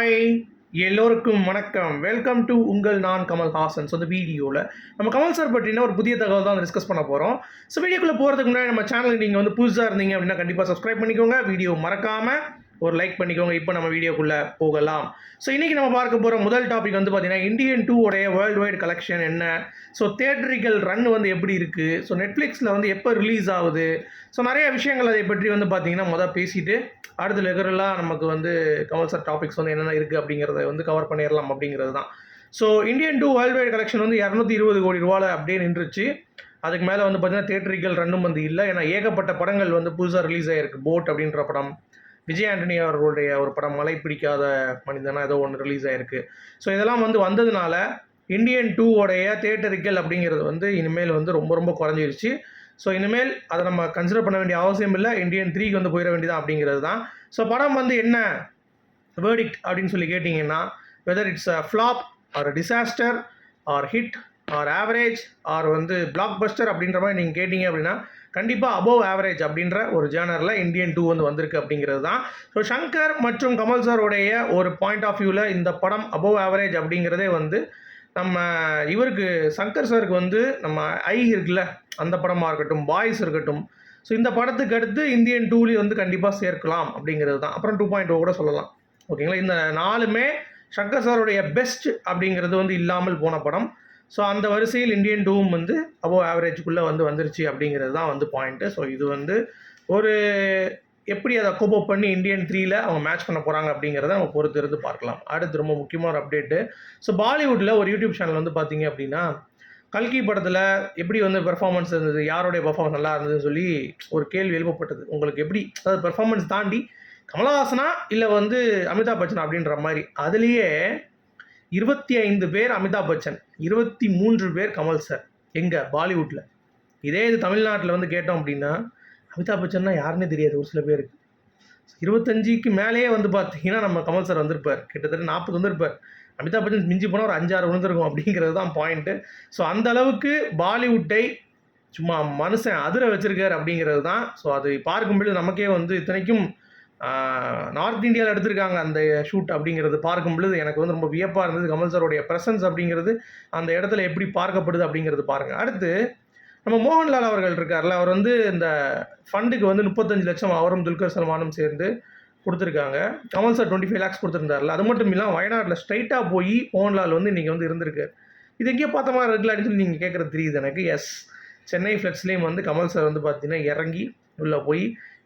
Hi எல்லோருக்கும் வணக்கம். Welcome to உங்கள் நான் கமல் ஹாசன் ஸோ இந்த வீடியோவில் நம்ம கமல் சார் பற்றின ஒரு புதிய தகவல் தான் டிஸ்கஸ் பண்ண போகிறோம் ஸோ வீடியோக்குள்ளே போகிறதுக்கு முன்னாடி நம்ம சேனலுக்கு நீங்கள் வந்து புதுசாக இருந்தீங்க அப்படின்னா கண்டிப்பாக சப்ஸ்கிரைப் பண்ணிக்கோங்க. வீடியோ மறக்காமல் ஒரு லைக் பண்ணிக்கோங்க இப்போ நம்ம வீடியோக்குள்ளே போகலாம். ஸோ இன்றைக்கி நம்ம பார்க்க போகிற முதல் டாபிக் வந்து பார்த்தீங்கன்னா இந்தியன் டூ உடைய வேர்ல்டு வைட் கலெக்ஷன் என்ன? ஸோ தேட்டரிக்கல் ரன் வந்து எப்படி இருக்குது ஸோ நெட்ஃப்ளிக்ஸில் வந்து எப்போ ரிலீஸ் ஆகுது? ஸோ நிறைய விஷயங்கள் அதை பற்றி வந்து பார்த்தீங்கன்னா மொதல் பேசிட்டு அடுத்த லெகரெல்லாம் நமக்கு வந்து கமல் சார் டாபிக்ஸ் வந்து என்னென்ன இருக்குது அப்படிங்கிறத வந்து கவர் பண்ணிடலாம் அப்படிங்கிறது தான். So Indian two world wide collection வந்து இரநூத்தி இருபது கோடி ரூபாவில் அப்படியே நின்றுச்சு. அதுக்கு மேலே வந்து பார்த்தீங்கன்னா தேட்டரிக்கல் ரன்னும் வந்து இல்லை. ஏன்னா ஏகப்பட்ட படங்கள் வந்து புதுசாக ரிலீஸ் ஆகிருக்கு போட் அப்படின்ற படம். விஜய் ஆண்டனி அவர்களுடைய ஒரு படம் மலை பிடிக்காத மனிதனா ஏதோ ஒன்று ரிலீஸ் ஆகிருக்கு ஸோ இதெல்லாம் வந்து வந்ததுனால இந்தியன் டூவோடைய தேட்டரிக்கல் அப்படிங்கிறது வந்து இனிமேல் வந்து ரொம்ப ரொம்ப குறைஞ்சிருச்சு. ஸோ இனிமேல் அதை நம்ம கன்சிடர் பண்ண வேண்டிய அவசியம் இல்லை. இந்தியன் த்ரீக்கு வந்து போயிட வேண்டியதான் அப்படிங்கிறது தான். ஸோ படம் வந்து என்ன வேர்டிக்ட் அப்படின்னு சொல்லி கேட்டிங்கன்னா whether it's a flop or disaster or hit or average or வந்து பிளாக் பஸ்டர் அப்படின்ற மாதிரி நீங்கள் கேட்டிங்க அப்படின்னா கண்டிப்பாக அபோவ் ஆவரேஜ் அப்படின்ற ஒரு ஜேர்னரில் இந்தியன் டூ வந்து வந்திருக்கு அப்படிங்கிறது தான். ஸோ சங்கர் மற்றும் கமல் சாருடைய ஒரு பாயிண்ட் ஆஃப் வியூவில் இந்த படம் அபோவ் ஆவரேஜ் அப்படிங்கிறதே வந்து நம்ம இவருக்கு சங்கர் சாருக்கு வந்து நம்ம ஐ இருக்குல்ல அந்த படமாக இருக்கட்டும் பாய்ஸ் இருக்கட்டும். ஸோ இந்த படத்துக்கு அடுத்து இந்தியன் டூலி வந்து கண்டிப்பாக சேர்க்கலாம் அப்படிங்கிறது தான். அப்புறம் டூ பாயிண்ட் கூட சொல்லலாம். ஓகேங்களா இந்த நாலுமே சங்கர் சாருடைய பெஸ்ட் அப்படிங்கிறது வந்து இல்லாமல் போன படம். ஸோ அந்த வரிசையில் இந்தியன் டூவும் வந்து அபோவ் ஆவரேஜுக்குள்ளே வந்து வந்துருச்சு அப்படிங்கிறது தான் வந்து பாயிண்ட்டு ஸோ இது வந்து ஒரு எப்படி அதை கோப்பப் பண்ணி இந்தியன் த்ரீயில் அவங்க மேட்ச் பண்ண போகிறாங்க அப்படிங்கிறத நம்ம பொறுத்து இருந்து பார்க்கலாம். அடுத்து ரொம்ப முக்கியமான ஒரு அப்டேட்டு ஸோ பாலிவுட்டில் ஒரு யூடியூப் சேனல் வந்து பார்த்தீங்க அப்படின்னா கல்கி படத்தில் எப்படி வந்து பெர்ஃபார்மன்ஸ் இருந்தது யாருடைய பெர்ஃபார்மன்ஸ் நல்லா இருந்ததுன்னு சொல்லி ஒரு கேள்வி எழுப்பப்பட்டது. உங்களுக்கு எப்படி அதாவது பெர்ஃபார்மன்ஸ் தாண்டி கமலஹாசனா இல்லை வந்து அமிதாப் பச்சன் அப்படின்ற மாதிரி. அதுலேயே இருபத்தி ஐந்து பேர் அமிதாப் பச்சன். இருபத்தி மூன்று பேர் கமல் சார் எங்கே பாலிவுட்டில் இதே இது தமிழ்நாட்டில் வந்து கேட்டோம் அப்படின்னா அமிதாப் பச்சன்னா யாருன்னே தெரியாது ஒரு சில பேருக்கு. இருபத்தஞ்சிக்கு மேலேயே வந்து பார்த்தீங்கன்னா நம்ம கமல் சார் வந்திருப்பார். கிட்டத்தட்ட நாற்பது வந்திருப்பார். அமிதாப் பச்சன் மிஞ்சி போனால் ஒரு அஞ்சாறு விழுந்திருக்கும் அப்படிங்கிறது தான் பாயிண்ட்டு ஸோ அந்த அளவுக்கு பாலிவுட்டை சும்மா மனுஷன் அதிர வச்சிருக்கார் அப்படிங்கிறது தான். ஸோ அது பார்க்கும்பொழுது நமக்கே வந்து இத்தனைக்கும் நார்த் இந்தியாவில் எடுத்திருக்காங்க அந்த ஷூட் அப்படிங்கிறது பார்க்கும் பொழுது எனக்கு வந்து ரொம்ப வியப்பாக இருந்தது. கமல் சாரோடைய ப்ரெசன்ஸ் அப்படிங்கிறது அந்த இடத்துல எப்படி பார்க்கப்படுது அப்படிங்கிறது பாருங்கள் அடுத்து நம்ம மோகன்லால் அவர்கள் இருக்கார்ல அவர் வந்து இந்த ஃபண்டுக்கு வந்து முப்பத்தஞ்சு லட்சம் அவரும் துல்கர் சல்மானும் சேர்ந்து கொடுத்துருக்காங்க. Kamal sir twenty five lakhs கொடுத்துருந்தாருல. அது மட்டும் இல்லாமல் வயநாட்டில் ஸ்ட்ரைட்டாக போய் மோகன்லால் வந்து இன்றைக்கி வந்து இருந்திருக்கார் இது எங்கேயோ பார்த்த மாதிரி இருக்குல்ல சொல்லி நீங்கள் கேட்குறது தெரியுது எனக்கு. எஸ் சென்னை ஃப்ளெக்ஸ்லேயும் வந்து கமல் சார் வந்து பார்த்தீங்கன்னா இறங்கி உள்ளே போய்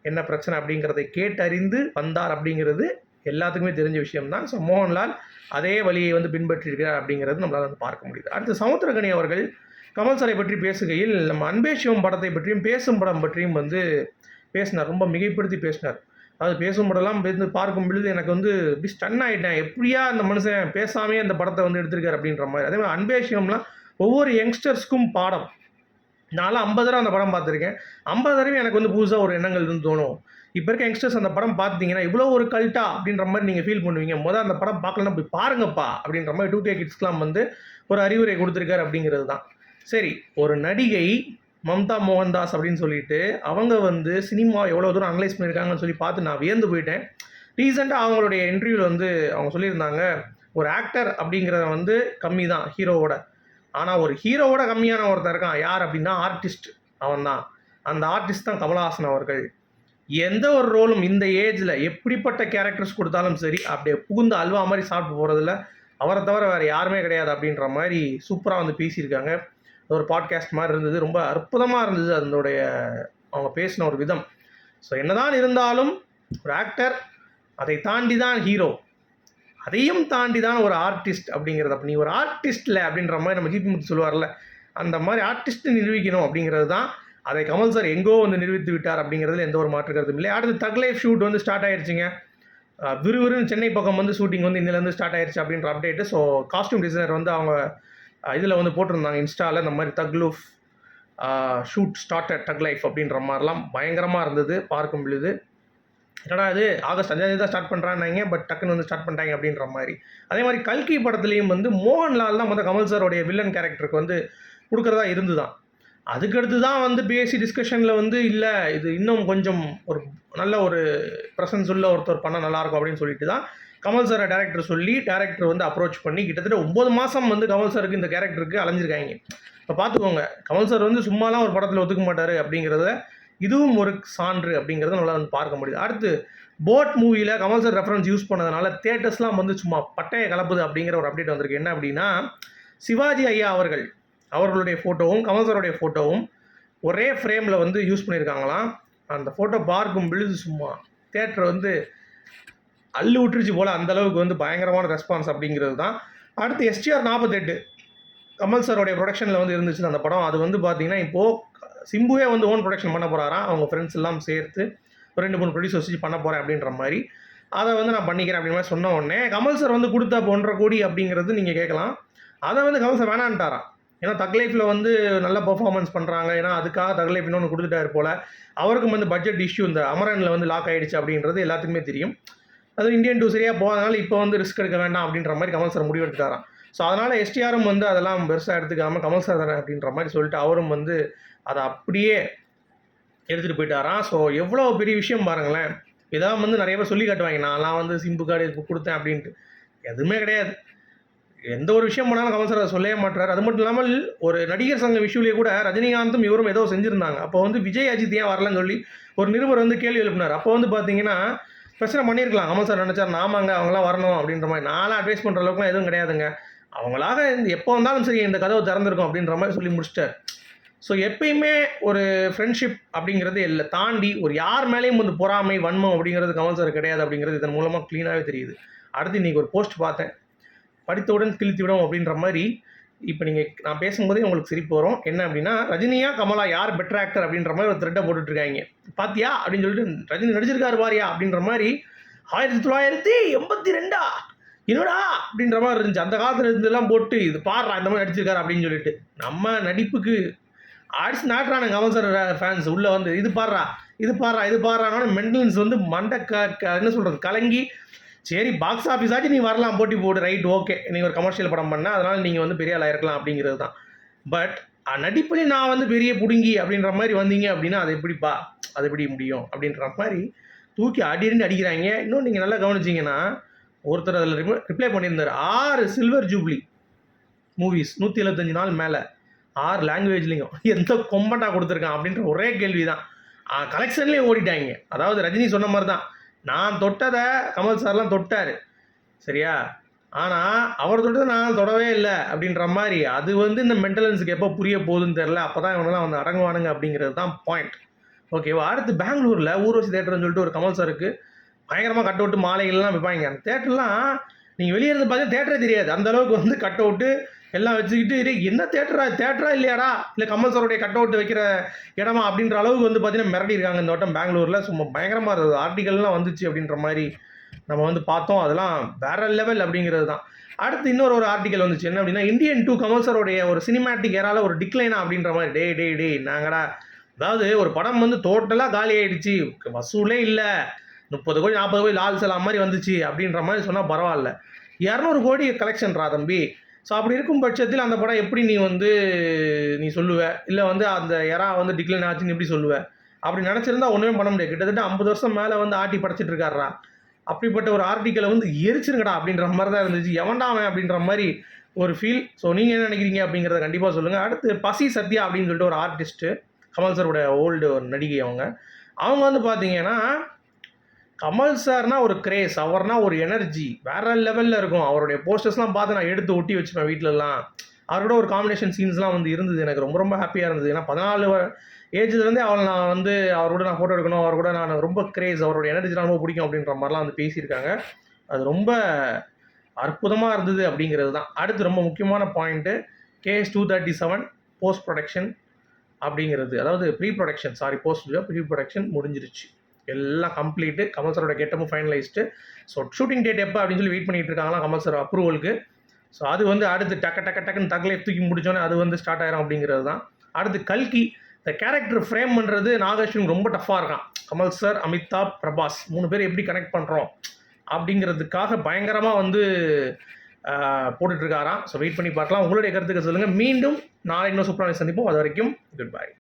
என்ன பிரச்சனை அப்படிங்கிறதை கேட்டறிந்து வந்தார் அப்படிங்கிறது எல்லாத்துக்குமே தெரிஞ்ச விஷயம்தான். ஸோ மோகன்லால் அதே வழியை வந்து பின்பற்றியிருக்கிறார் அப்படிங்கிறது நம்மளால் வந்து பார்க்க முடியுது. அடுத்து சமுத்திரகனி அவர்கள் கமல் சாரை பற்றி பேசுகையில் நம்ம அன்பே சிவம் படத்தை பற்றியும் பேசும் படம் பற்றியும் வந்து பேசினார். ரொம்ப மிகைப்படுத்தி பேசினார். அது பேசும் படம்லாம் வந்து பார்க்கும் பொழுது எனக்கு வந்து இப்படி ஸ்டன் ஆகிட்டேன் எப்படியா அந்த மனுஷன் பேசாமே அந்த படத்தை வந்து எடுத்திருக்காரு அப்படின்ற மாதிரி. அதே மாதிரி அன்பே சிவம்லாம் ஒவ்வொரு யங்ஸ்டர்ஸ்க்கும் பாடம். நான்லாம் ஐம்பது தடவை அந்த படம் பார்த்துருக்கேன். ஐம்பது தடவை எனக்கு வந்து புதுசாக ஒரு எண்ணங்கள் வந்து தோணும். இப்போ இருக்க யங்ஸ்டர்ஸ் அந்த படம் பார்த்தீங்கன்னா இவ்வளோ ஒரு கல்ட்டா அப்படின்ற மாதிரி நீங்கள் ஃபீல் பண்ணுவீங்க. முதல் அந்த படம் பார்க்கலன்னா போய் பாருங்கப்பா அப்படின்ற மாதிரி டூ கே கிட்ஸ்க்கெலாம் வந்து ஒரு அறிவுரை கொடுத்துருக்காரு அப்படிங்கிறது தான். சரி ஒரு நடிகை மம்தா மோகன்தாஸ் அப்படின்னு சொல்லிட்டு அவங்க வந்து சினிமா எவ்வளோ தூரம் அனலைஸ் பண்ணியிருக்காங்கன்னு சொல்லி பார்த்து நான் வியந்து போயிட்டேன். ரீசெண்டாக அவங்களுடைய இன்டர்வியூவில் வந்து அவங்க சொல்லியிருந்தாங்க ஒரு ஆக்டர் அப்படிங்கிறத வந்து கம்மி தான் ஹீரோவோட ஆனால் ஒரு ஹீரோவோட கம்மியான ஒருத்தர் இருக்கான். யார் அப்படின்னா ஆர்டிஸ்ட் அவன் தான் அந்த ஆர்டிஸ்ட் தான் கமலஹாசன் அவர்கள். எந்த ஒரு ரோலும் இந்த ஏஜில் எப்படிப்பட்ட கேரக்டர்ஸ் கொடுத்தாலும் சரி அப்படியே புகுந்த அல்வா மாதிரி சாப்பிட்டு போகிறதுல அவரை தவிர வேறு யாருமே கிடையாது அப்படின்ற மாதிரி சூப்பராக வந்து பேசியிருக்காங்க. ஒரு பாட்காஸ்ட் மாதிரி இருந்தது. ரொம்ப அற்புதமாக இருந்தது அதனுடைய அவங்க பேசின ஒரு விதம். ஸோ என்னதான் இருந்தாலும் ஒரு ஆக்டர் அதை தாண்டி தான் ஹீரோ அதையும் தாண்டி தான் ஒரு ஆர்டிஸ்ட் அப்படிங்கிறது. அப்போ நீ ஒரு ஆர்டிஸ்டில் அப்படின்ற மாதிரி நம்ம ஜிபி முத்து சொல்லுவார்ல அந்த மாதிரி ஆர்டிஸ்ட் நிரூபிக்கணும் அப்படிங்கிறது தான். அதை கமல் சார் எங்கோ வந்து நிரூபித்து விட்டார் அப்படிங்கிறதுல எந்த ஒரு மாற்று கருத்தும் இல்லை. அடுத்து தக் லைஃப் ஷூட் வந்து ஸ்டார்ட் ஆயிடுச்சுங்க விறுவிறுன்னு சென்னை பக்கம் வந்து ஷூட்டிங் வந்து இன்னிலேருந்து ஸ்டார்ட் ஆயிடுச்சு அப்படின்ற அப்டேட்டு ஸோ காஸ்டியூம் டிசைனர் வந்து அவங்க இதில் வந்து போட்டிருந்தாங்க இன்ஸ்டாவில் இந்த மாதிரி Thug Life shoot shoot at Thug Life அப்படின்ற மாதிரிலாம் பயங்கரமாக இருந்தது பார்க்கும் பொழுது. என்னடா இது? ஆகஸ்ட் அஞ்சாந்தேதி தான் ஸ்டார்ட் பண்ணுறான்னாங்க பட் டக்குன்னு வந்து ஸ்டார்ட் பண்ணிட்டாங்க அப்படின்ற மாதிரி. அதே மாதிரி கல்கி படத்துலேயும் வந்து மோகன்லால் தான் வந்து கமல் சாரோடைய வில்லன் கேரக்டருக்கு வந்து கொடுக்குறதா இருந்து தான் அதுக்கடுத்து தான் வந்து பேசி டிஸ்கஷனில் வந்து இல்லை இது இன்னும் கொஞ்சம் ஒரு நல்ல ஒரு ப்ரெசன்ஸ் உள்ள ஒருத்தர் பண்ணால் நல்லாயிருக்கும் அப்படின்னு சொல்லிட்டு தான் கமல் சாரை டேரக்டர் சொல்லி டேரக்டர் வந்து அப்ரோச் பண்ணி கிட்டத்தட்ட ஒம்பது மாதம் வந்து கமல் சாருக்கு இந்த கேரக்டருக்கு அலைஞ்சிருக்காங்க. இப்போ பார்த்துக்கோங்க கமல் சார் வந்து சும்மாலாம் ஒரு படத்தில் ஒத்துக்க மாட்டார் அப்படிங்கிறத இதுவும் ஒரு சான்று அப்படிங்கிறத நல்லா வந்து பார்க்க முடியுது. அடுத்து போட் மூவியில் கமல் சார் ரெஃபரன்ஸ் யூஸ் பண்ணதுனால தேட்டர்ஸ்லாம் வந்து சும்மா பட்டையை கலப்புது அப்படிங்கிற ஒரு அப்டேட் வந்திருக்கு. என்ன அப்படின்னா சிவாஜி ஐயா அவர்கள் அவர்களுடைய ஃபோட்டோவும் கமல் சாருடைய ஃபோட்டோவும் ஒரே ஃப்ரேமில் வந்து யூஸ் பண்ணியிருக்காங்களாம் அந்த ஃபோட்டோ பார்க்கும் விழுது சும்மா தேட்டர் வந்து அள்ளு விட்டுருச்சு போல் அந்த அளவுக்கு வந்து பயங்கரமான ரெஸ்பான்ஸ் அப்படிங்கிறது தான். அடுத்து எஸ்டிஆர் நாற்பத்தெட்டு கமல் சாரோடைய ப்ரொடக்ஷனில் வந்து இருந்துச்சு அந்த படம். அது வந்து பார்த்திங்கன்னா இப்போது சிம்புவே வந்து ஓன் ப்ரொடக்ஷன் பண்ண போகிறாராம் அவங்க ஃப்ரெண்ட்ஸ் எல்லாம் சேர்த்து ஒரு ரெண்டு மூணு ப்ரொடியூசர்ஸ் வச்சு பண்ண போகிறேன் அப்படின்ற மாதிரி. அதை வந்து நான் பண்ணிக்கிறேன் அப்படின்ற மாதிரி சொன்ன உடனே கமல் சார் வந்து கொடுத்தா ஒன்றரை கோடி அப்படிங்கிறது நீங்கள் கேட்கலாம். அதை வந்து கமல் சார் வேணான்ட்டாராம். ஏன்னா தக் லைஃப்பில் வந்து நல்ல பர்ஃபார்மன்ஸ் பண்ணுறாங்க ஏன்னா அதுக்காக தக் லைஃப் இன்னொன்று கொடுத்துட்டாரு போல். அவருக்கும் வந்து பட்ஜெட் இஷ்யூ இந்த அமரனில் வந்து லாக் ஆகிடுச்சு அப்படின்றது எல்லாத்துக்குமே தெரியும். அது இந்தியன் டூ சரியாக போகிறதுனால இப்போ வந்து ரிஸ்க் எடுக்க வேண்டாம் அப்படின்ற மாதிரி கமல் சார் முடிவு எடுத்துட்டாராம். ஸோ அதனால் எஸ்டிஆரும் வந்து அதெல்லாம் பெருசாக எடுத்துக்காமல் கமல் சார் தானே அப்படின்ற மாதிரி சொல்லிட்டு அவரும் வந்து அதை அப்படியே எடுத்துகிட்டு போயிட்டாராம் ஸோ எவ்வளோ பெரிய விஷயம் பாருங்களேன். இதெல்லாம் வந்து நிறைய பேர் சொல்லி காட்டுவாங்க நான்லாம் வந்து சிம்பு கார்டு கொடுத்தேன் அப்படின்ட்டு. எதுவுமே கிடையாது. எந்த ஒரு விஷயம் பண்ணாலும் கமல் சார் அதை சொல்லவே மாட்டார் அது மட்டும் இல்லாமல் ஒரு நடிகர் சங்க விஷுவிலேயே கூட ரஜினிகாந்தும் இவரும் ஏதோ செஞ்சுருந்தாங்க. அப்போ வந்து விஜய் அஜித் ஏன் வரலன்னு சொல்லி ஒரு நிருபர் வந்து கேள்வி எழுப்பினார். அப்போ வந்து பார்த்தீங்கன்னா பிரச்சனை பண்ணியிருக்கலாம். கமல் சார் நினச்சார் நாமாங்க அவங்களாம் வரணும் அப்படின்ற மாதிரி. நான்லாம் அட்வைஸ் பண்ணுற அளவுக்குலாம் எதுவும் கிடையாதுங்க. அவங்களாக இந்த எப்போ வந்தாலும் சரி இந்த கதவை திறந்திருக்கும் அப்படின்ற மாதிரி சொல்லி முடிச்சிட்டார். ஸோ எப்பயுமே ஒரு ஃப்ரெண்ட்ஷிப் அப்படிங்கிறது இல்லை. தாண்டி ஒரு யார் மேலேயும் வந்து பொறாமை வன்மம் அப்படிங்கிறது கமல் கிடையாது அப்படிங்கிறது இதன் மூலமாக க்ளீனாகவே தெரியுது. அடுத்து இன்றைக்கி ஒரு போஸ்ட் பார்த்தேன். படித்தவுடன் கிழித்துவிடும் அப்படின்ற மாதிரி இப்போ நீங்கள் நான் பேசும்போதே உங்களுக்கு சிரிப்பு வரும். என்ன அப்படின்னா ரஜினியா கமலா யார் பெட்டர் ஆக்டர் அப்படின்ற மாதிரி ஒரு த்ரெட்டை போட்டுட்ருக்காங்க. பாத்தியா? அப்படின்னு சொல்லிட்டு ரஜினி நடிச்சிருக்காரு பாரியா? அப்படின்ற மாதிரி ஆயிரத்தி தொள்ளாயிரத்தி எண்பத்தி ரெண்டா என்னடா? அப்படின்ற மாதிரி இருந்துச்சு. அந்த காலத்தில் இருந்தெல்லாம் போட்டு இது பாடுறா இந்த மாதிரி நடிச்சிருக்காரு அப்படின்னு சொல்லிட்டு. நம்ம நடிப்புக்கு அடிச்சு நாட்டுறானுங்க அவன் சார் ஃபேன்ஸ் உள்ளே வந்து இது பாடுறா இது பாடுறா இது பாடுறானோட மென்டலன்ஸ் வந்து மண்டை க என்ன சொல்கிறது கலங்கி சரி பாக்ஸ் ஆஃபீஸ் ஆச்சு நீ வரலாம் போட்டி போடு ரைட் ஓகே நீங்கள் ஒரு கமர்ஷியல் படம் பண்ண அதனால் நீங்கள் வந்து பெரிய ஆளாக இருக்கலாம் அப்படிங்கிறது தான். பட் நடிப்புலேயும் நான் வந்து பெரிய பிடுங்கி அப்படின்ற மாதிரி வந்தீங்க அப்படின்னா அது எப்படிப்பா அது எப்படி முடியும் அப்படின்ற மாதிரி தூக்கி அடி அடிக்கிறாங்க. இன்னும் நீங்கள் நல்லா கவனிச்சிங்கன்னா ஒருத்தர் அதில் ரிப்ளை பண்ணியிருந்தார். ஆறு சில்வர் ஜூப்ளி மூவிஸ் நூற்றி எழுபத்தஞ்சு நாள் மேலே. ஆறு லாங்குவேஜ்லேயும் எந்த கொம்பட்டா கொடுத்துருக்கான் அப்படின்ற ஒரே கேள்வி தான் கலெக்ஷன்லேயும் ஓடிட்டாங்க. அதாவது ரஜினி சொன்ன மாதிரி தான் நான் தொட்டதை கமல் சார்லாம் தொட்டார். சரியா? ஆனால் அவர் தொட்டதை நான் தொடவே இல்லை அப்படின்ற மாதிரி. அது வந்து இந்த மென்டலன்ஸுக்கு எப்போ புரிய போகுதுன்னு தெரில அப்போ தான் இவங்கெல்லாம் வந்து அடங்குவானுங்க அப்படிங்கிறது தான் பாயிண்ட் ஓகேவா அடுத்து பெங்களூரில் ஊர்வசி தேட்டர்னு சொல்லிட்டு ஒரு கமல் சாருக்கு பயங்கரமாக கட் அவுட்டு மாலைகள்லாம் வைப்பாங்க. அந்த தேட்டர்லாம் நீங்கள் வெளியே இருந்து பார்த்தா தேட்டரே தெரியாது. அந்த அளவுக்கு வந்து கட் அவுட்டு எல்லாம் வச்சுக்கிட்டு என்ன தேட்டரா தேட்டரா இல்லையாடா? இல்லை கமல் சாருடைய கட் அவுட் வைக்கிற இடமா? அப்படின்ற அளவுக்கு வந்து பார்த்தீங்கன்னா மிரட்டி இருக்காங்க இந்த வட்டம் பெங்களூரில். சும்மா பயங்கரமாக இருந்தது ஆர்டிகல்லாம் வந்துச்சு அப்படின்ற மாதிரி நம்ம வந்து பார்த்தோம். அதெல்லாம் வேற லெவல் அப்படிங்கிறது தான். அடுத்து இன்னொரு ஒரு ஆர்டிகல் வந்துச்சு. என்ன அப்படின்னா இந்தியன் டூ கமல் சாருடைய ஒரு சினிமேட்டிக் ஏரால ஒரு டிக்ளைனா அப்படின்ற மாதிரி. டே டே டே நாங்கடா அதாவது ஒரு படம் வந்து டோட்டலாக காலி ஆயிடுச்சு. வசூலே இல்லை. முப்பது கோடி நாற்பது கோடி லால் செலாம் மாதிரி வந்துச்சு அப்படின்ற மாதிரி சொன்னால் பரவாயில்ல. இரநூறு கோடி கலெக்ஷன்ரா தம்பி. ஸோ அப்படி இருக்கும் பட்சத்தில் அந்த படம் எப்படி நீ வந்து நீ சொல்லுவ? இல்லை வந்து அந்த எறா வந்து டிக்ளைன் ஆச்சுன்னு எப்படி சொல்லுவ? அப்படி நினச்சிருந்தா ஒன்றுமே பண்ண முடியாது. கிட்டத்தட்ட ஐம்பது வருஷம் மேலே வந்து ஆட்டி படைச்சிட்டு இருக்காரா அப்படிப்பட்ட ஒரு ஆர்டிக்கலை வந்து எரிச்சிருங்கடா அப்படின்ற மாதிரி தான் இருந்துச்சு. எவன்டா அவன் அப்படின்ற மாதிரி ஒரு ஃபீல் ஸோ நீங்கள் என்ன நினைக்கிறீங்க அப்படிங்கிறத கண்டிப்பாக சொல்லுங்கள் அடுத்து பசி சத்யா அப்படின்னு சொல்லிட்டு ஒரு ஆர்டிஸ்ட்டு கமல் சாரோட ஓல்டு ஒரு நடிகை அவங்க. அவங்க வந்து பார்த்தீங்கன்னா கமல் சார்னா ஒரு கிரேஸ் அவர்னா ஒரு எனர்ஜி வேற லெவலில் இருக்கும். அவருடைய போஸ்டர்ஸ்லாம் பார்த்து நான் எடுத்து ஒட்டி வச்சுப்பேன் வீட்டிலலாம் அவரோட ஒரு காம்பினேஷன் சீன்ஸ்லாம் வந்து இருந்தது. எனக்கு ரொம்ப ரொம்ப ஹாப்பியாக இருந்தது. ஏன்னா பதினாலு ஏஜ்லேருந்தே அவளை நான் வந்து அவரோட நான் ஃபோட்டோ எடுக்கணும். அவர் கூட நான் ரொம்ப கிரேஸ் அவரோட எனர்ஜி ரொம்ப பிடிக்கும் அப்படின்ற மாதிரிலாம் வந்து பேசியிருக்காங்க. அது ரொம்ப அற்புதமாக இருந்தது அப்படிங்கிறது தான். அடுத்து ரொம்ப முக்கியமான point KS two thirty seven post production அப்படிங்கிறது. அதாவது pre production sorry post pre production முடிஞ்சிருச்சு. எல்லாம் கம்ப்ளீட்டு கமல் சாரோட கெட்டமும் ஃபைனலைஸ்டு ஸோ ஷூட்டிங் டேட் எப்போ அப்படின்னு சொல்லி வெயிட் பண்ணிட்டு இருக்காங்களா கமல் சார் அப்ரூவலுக்கு ஸோ அது வந்து அடுத்து டக்கு டக்கு டக்குன்னு தகலை தூக்கி முடிச்சோன்னே அது வந்து ஸ்டார்ட் ஆயிரும் அப்படிங்கிறது தான். அடுத்து கல்கி இந்த கேரக்டர் ஃப்ரேம் பண்ணுறது நாகேஸ்வரன் ரொம்ப டஃப்பாக இருக்கான். கமல் சார் அமிதாப் பிரபாஸ் மூணு பேர் எப்படி கனெக்ட் பண்ணுறோம் அப்படிங்கிறதுக்காக பயங்கரமாக வந்து போட்டுட்ருக்காராம் ஸோ வெயிட் பண்ணி பார்க்கலாம். உங்களுடைய கருத்துக்கள் சொல்லுங்கள் மீண்டும் நாளை இன்னும் சூப்பரான சந்திப்போம். அது வரைக்கும் குட் பை